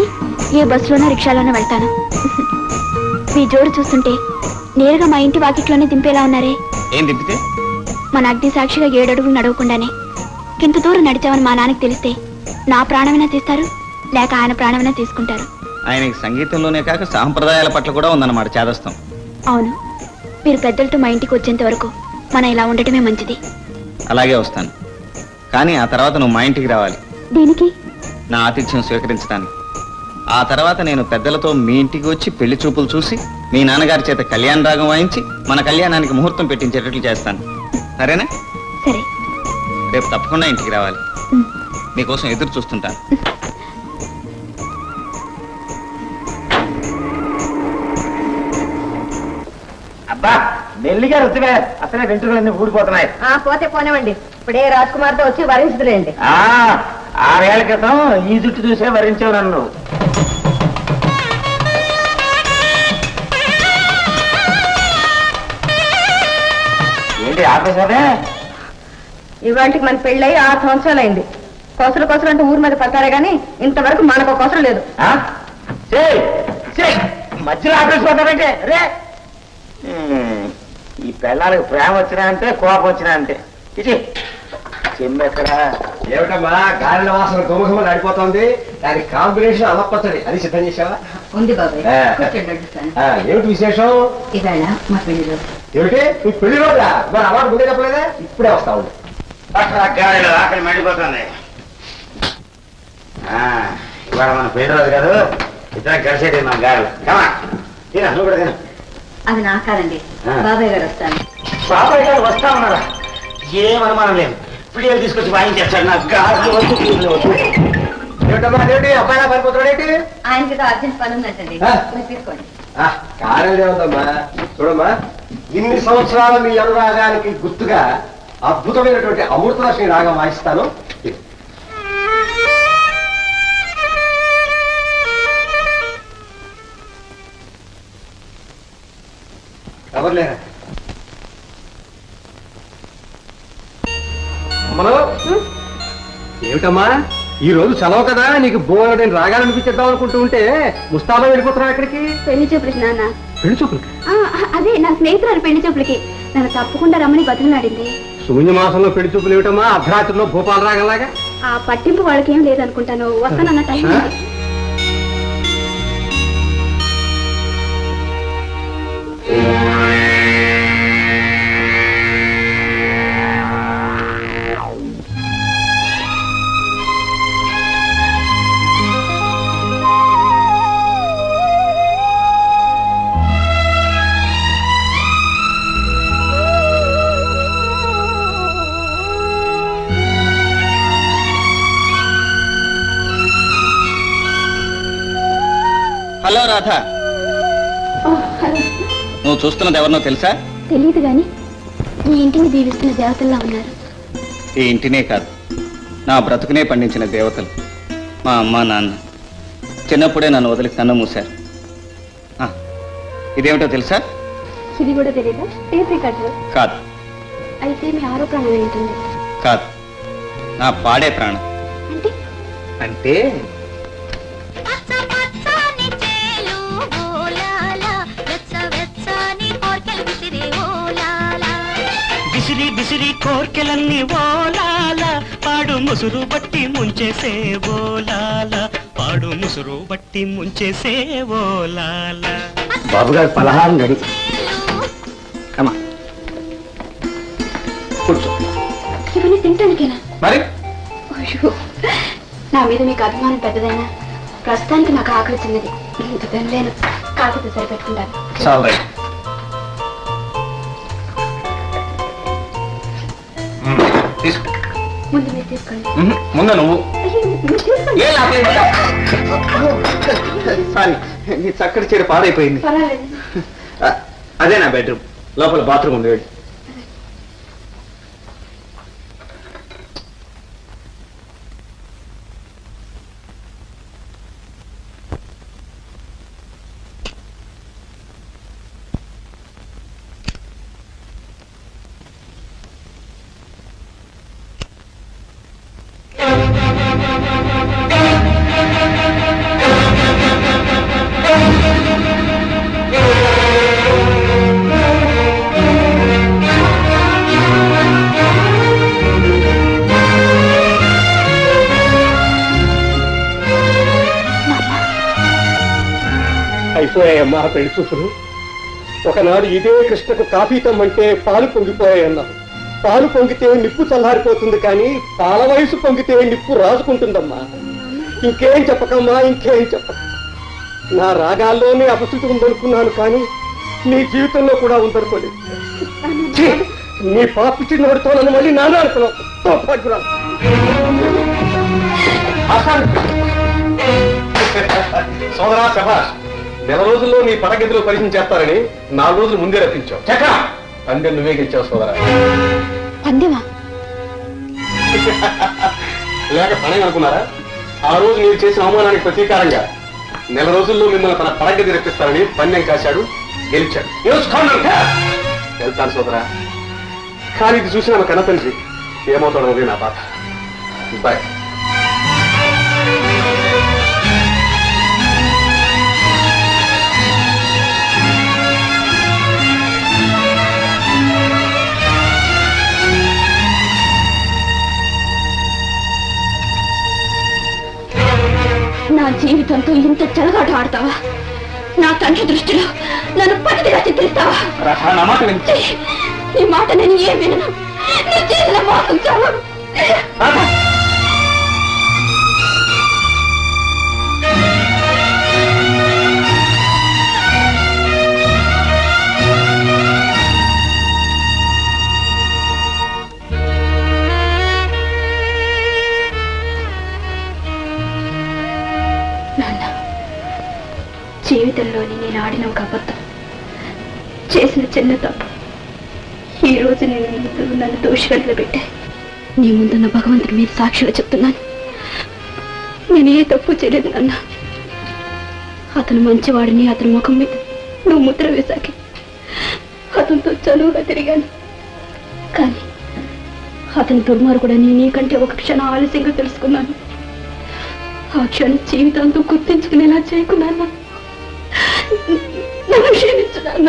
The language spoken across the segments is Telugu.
దిగి ఏ బస్సులోనో రిక్షాలోనో వెళ్తాను. మీ జోడు చూస్తుంటే నేరుగా మా ఇంటి వాకిట్లోనే దింపేలా ఉన్నారే. ఏం దింపితే? మన అగ్ని సాక్షిగా ఏడడుగులు నడవకుండానే. ఇంత దూరం నడిచామని మా నాన్నకి తెలిస్తే నా ప్రాణమైనా తీస్తారు లేక ఆయన ప్రాణమైనా తీసుకుంటారు. ఆయనకి సంగీతంలోనే కాక సాంప్రదాయాల పట్ల కూడా ఉందన్నమాట చేదస్తాం. అవును. మీరు పెద్దలతో మా ఇంటికి వచ్చేంత వరకు మనం ఇలా ఉండటమే మంచిది. అలాగే వస్తాను. కానీ ఆ తర్వాత నువ్వు మా ఇంటికి రావాలి. దీనికి? నా ఆతిథ్యం స్వీకరించడానికి. ఆ తర్వాత నేను పెద్దలతో మీ ఇంటికి వచ్చి పెళ్ళి చూపులు చూసి మీ నాన్నగారి చేత కళ్యాణ రాగం వాయించి మన కళ్యాణానికి ముహూర్తం పెట్టించేటట్లు చేస్తాను. సరేనా? సరే. రేపు తప్పకుండా ఇంటికి రావాలి. మీకోసం ఎదురు చూస్తుంటాను. అబ్బా మెల్లిగా రుచివే అసలే వెంట్రుకలన్నీ ఊడిపోతున్నాయి. ఆ పోతే పోనివ్వండి. ఇప్పుడే రాజ్ కుమార్తో వచ్చి వరించుదులేండి. ఆ ఆరేళ్ళ క్రితం ఈ జుట్టు చూసే వరించావు నన్ను. ఏంటి ఆపేసావే ఇవాళకి మన పెళ్ళై ఆరు సంవత్సరాలైంది. కొసరు కొసరు అంటే ఊరి మీద పడతారే గాని ఇంతవరకు మనకు కొసరు లేదు. ఆ? చేయ్, చేయ్. మధ్యలో ఆపేసిపోతారంటే రే! ఉమ్, ఈ పిల్లలకి ప్రేమ వచ్చినా అంటే కోపం వచ్చినా అంటే ఇది చెమ్మెక్కడా ఏమిటమ్మా గాలిన వాసన గుమగుమ నడిపోతుంది. దానికి కాంబినేషన్ అలపచ్చడి. అది సిద్ధం చేసావా ఉంది బాబాయ్. ఆ. ఏమిటి విశేషం? ఇవాళ మా పెళ్ళి రోజు. ఏమిటి? నీ పెళ్ళి రోజా? మరి అవార్డు ముందే చెప్పలేదా? ఇప్పుడే వస్తా ఉంది అక్కడ గాలిలో ఆకలి మండిపోతుంది. ఆ, ఇవాళ మన పేరు రోజు కాదు. ఇద్దరం కలిసేది మన గాలి కమా తిన నువ్వు కూడా తిన. అది నా కాదండి ఆ. బాబాయ్ గారు వస్తాను బాబాయ్ గారు వస్తా ఉన్నారా? ఏం అనుమానం లేదు. పిడియలు తీసుకొచ్చి వాయించేస్తాడు నాకు అబ్బాయి పడిపోతున్నాడు ఏంటి? ఆయనకి అర్జెంట్ పని ఉందంటండి. మీరు తీసుకోండి. ఆ, కారణం ఏముందమ్మా చూడమ్మా ఇన్ని సంవత్సరాల మీ అనురాగానికి గుర్తుగా అద్భుతమైనటువంటి అమృతలక్ష్మి రాగం వాయిస్తాను. ఏమిటమ్మా ఈ రోజు సెలవు కదా నీకు బోలెడని రాగాలు అనిపించేద్దాం అనుకుంటూ ఉంటే ముస్తాబా వెళ్ళిపోతున్నావు ఎక్కడికి? పెళ్ళి చూపులకి నాన్న. పెళ్ళి చూపులకి? ఆ, అదే నా స్నేహితురాలు పెళ్ళి చూపులకి. నన్ను తప్పకుండా రమ్మని బతిమలాడింది. శూన్య మాసంలో పెళ్ళి చూపులు ఏమిటమ్మా? అర్ధరాత్రిలో భూపాల రాగంలాగా ఆ పట్టింపు వాళ్ళకి ఏం లేదనుకుంటాను. వస్తానన్న టైం హలో రాధ. నువ్వు చూస్తున్నది ఎవరినో తెలుసా? తెలియదు గాని మీ ఇంటిని దీవిస్తున్న దేవతల్లా ఉన్నారు. ఈ ఇంటినే కాదు నా బ్రతుకునే పండించిన దేవతలు మా అమ్మ నాన్న. చిన్నప్పుడే నన్ను వదిలి కన్ను మూశారు. ఆ, ఇదేమిటో తెలుసా? ఇది కూడా తెలియదా టేప్ కాదు. అయితే మీ ఆరోపణ ఏంటుంది కాదు. నా పాడే ప్రాణం. అంటే? అంటే? బిసిరి బిసిరి కోర్కెలన్నీ ఓలాల. పాడు ముసురు బట్టి ముంచేసే ఓలాల. పాడు ముసురు బట్టి ముంచేసే ఓలాల. బాబు గారు పలహారం గడి. ఇవన్నీ తింటానికేనా? మరి? అయ్యో, నా మీద మీకు అభిమానం పెద్దదైనా ప్రస్తుతానికి నాకు ఆకలి చిన్నది ఇంత తినలేను. కాకపోతే సరిపెట్టుకుంటాను. తీసుకో. ముందు నువ్వు. ఏ సారీ నీ చక్కటి చీర పాడైపోయింది. అదే నా బెడ్రూమ్. లోపల బాత్రూమ్ ఉంది వెళ్ళి. పొంగిపోయాయమ్మా పెళ్ళి చూపులు. ఒకనాడు ఇదే కృష్ణకు కాఫీ తమ్మంటే పాలు పొంగిపోయాయన్నావు పాలు పొంగితే నిప్పు చల్లారిపోతుంది కానీ పాల వయసు పొంగితే నిప్పు రాసుకుంటుందమ్మా ఇంకేం చెప్పకమ్మా ఇంకేం చెప్పక నా రాగాల్లోనే అపశృతి ఉందనుకున్నాను కానీ నీ జీవితంలో కూడా ఉందనుకోలేదు. నీ పాపిచ్చి చిన్నవాడితో నన్ను మళ్ళీ నాన్న అనుకున్నావు. సోదరా శభాష్ నెల రోజుల్లో నీ పడగదిలో పరిచయం చేస్తారని నాలుగు రోజులు ముందే రప్పించావు. చక్క అందే నువ్వే గెలిచావు సోదరా. పందెమా? లేక పని అనుకున్నారా? ఆ రోజు మీరు చేసిన అవమానానికి ప్రతీకారంగా నెల రోజుల్లో మిమ్మల్ని తన పడగది రప్పిస్తారని పందెం కాశాడు గెలిచాడు. వెళ్తాను సోదరా. కానీ ఇది చూసిన ఆమె కన్నతండ్రి ఏమవుతాడో నా బాధ. బాయ్. జీవితంతో ఇంత చెలగాట ఆడతావా? నా తండ్రి దృష్టిలో నన్ను పతిగా చిత్రిస్తావా నా మాట! నీ నేను ఏం వినను? నువ్వు చేసిన మోసం చాలు చేసిన చిన్న తప్పు. ఈ రోజు నేను నన్ను దోషిగట్లో పెట్టా నీ ముందున్న భగవంతుడి మీద సాక్షిగా చెప్తున్నాను. నేను ఏ తప్పు చేయలేదు నాన్న. అతను మంచివాడిని అతని ముఖం మీద నువ్వు ముద్ర వేశాకి అతనితో చనువుగా తిరిగాను. కానీ అతని దుర్మార్గుడని నీకంటే ఒక క్షణం ఆలస్యంగా తెలుసుకున్నాను. ఆ క్షణం జీవితాంతం గుర్తించుకునేలా చేయకున్నాను నన్ను క్షమించు నాన్న.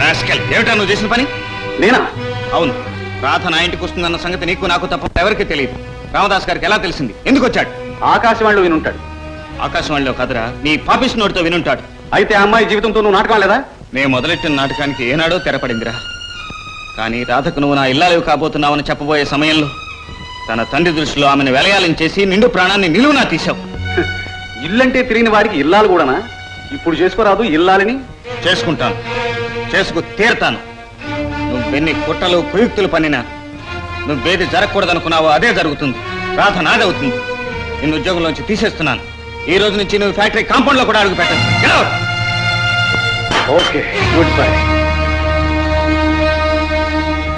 రాస్కెల్ ఏమిటా నువ్వు చేసిన పని? నేనా? అవును. రాధ నా ఇంటికి వస్తుందన్న సంగతి నీకు నాకు తప్ప ఎవరికి తెలియదు. రామదాస్ గారికి ఎలా తెలిసింది? ఎందుకు వచ్చాడు? ఆకాశవాణిలో వినుంటాడు. ఆకాశవాణిలో కదరా నీ పాపిస్ నోటితో వినుంటాడు. అయితే ఆ అమ్మాయి జీవితంతో నువ్వు నాటకం లేదా నేను మొదలెట్టిన నాటకానికి ఏనాడో తెరపడిందిరా. కానీ రాధకు నువ్వు నా ఇల్లాలివి కాబోతున్నావని చెప్పబోయే సమయంలో తన తండ్రి దృష్టిలో ఆమెను వెలయాలని చేసి నిండు ప్రాణాన్ని నిలువునా తీశావు. ఇల్లంటే తిరిగిన వాడికి ఇల్లాలు కూడానా? ఇప్పుడు చేసుకోరాదు ఇల్లాలని. చేసుకుంటాను. చేసుకు తీరతాను. నువ్వెన్ని కుట్రలు కుయుక్తులు పన్నినా నువ్వేది జరగకూడదనుకున్నావో అదే జరుగుతుంది. రాధ నాదవుతుంది. నిన్ను ఉద్యోగంలోంచి తీసేస్తున్నాను. ఈ రోజు నుంచి నువ్వు ఫ్యాక్టరీ కాంపౌండ్లో కూడా అడుగు పెట్టదు ఓకే గుడ్ బై